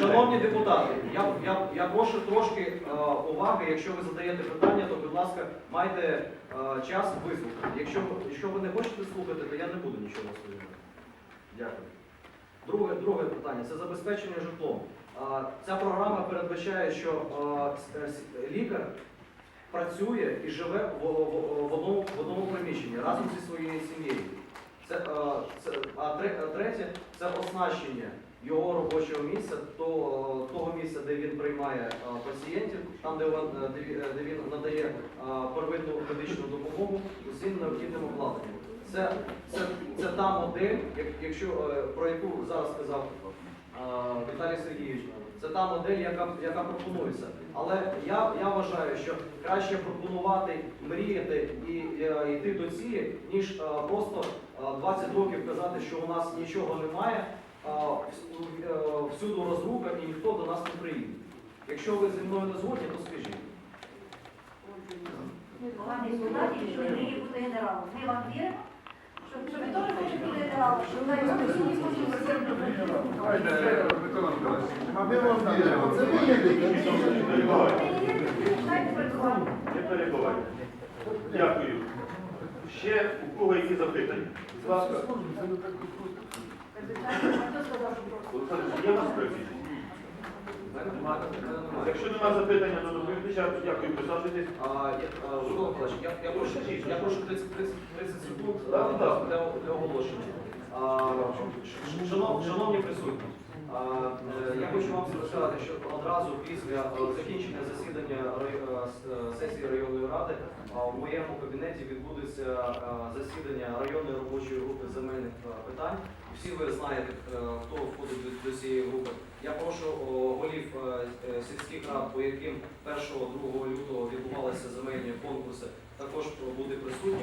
Шановні, депутати, я, я, я прошу трошки е, уваги. Якщо ви задаєте питання, то, будь ласка, майте е, час вислухати. Якщо, якщо ви не хочете слухати, то я не буду нічого розповідати. Дякую. Друге, друге питання це забезпечення житлом. А, Ця програма передбачає, що е, лікар працює і живе в, в- в одному, в одному приміщенні разом зі своєю сім'єю. Це, е, це, а третє це оснащення його робочого місця, то, е, того місця, де він приймає е, пацієнтів, там, де, він- е, де він- надає е, первинну медичну допомогу усім необхідним обладнанням. Це, це, це та модель, як- якщо, е, про яку зараз сказав е, Віталій Сергійович, це та модель, яка, яка пропонується. Але я, я вважаю, що краще пропонувати, мріяти і е, йти до цілі, ніж е, просто е, 20 років казати, що у нас нічого немає, е, вс- е, і ніхто до нас не приїде. Якщо ви зі мною не згодні, то скажіть. Поганий солдат, і що мріє бути генералом. Ми вам віримо, що ви теж хочете бути генералом, що ви А ми вам віримо. Це ви Знаєте. Не перебувайте. Дякую. Ще у кого які запитання? Будь ласка. Олександр, є у вас. Якщо немає запитання до доповідача, дякую, присаджуйтесь. Я, прошу, 30, 30, 30 секунд для оголошення. Шанов- шановні присутні, е, я хочу вам сказати, що одразу після е, закінчення засідання е, е, сесії районної ради в моєму кабінеті відбудеться е, засідання районної робочої групи земельних е, питань. Всі ви знаєте, е, хто входить до, цієї групи. Я прошу голів е, е, сільських рад, по яким 1-2 лютого відбувалися земельні конкурси, також бути присутніми.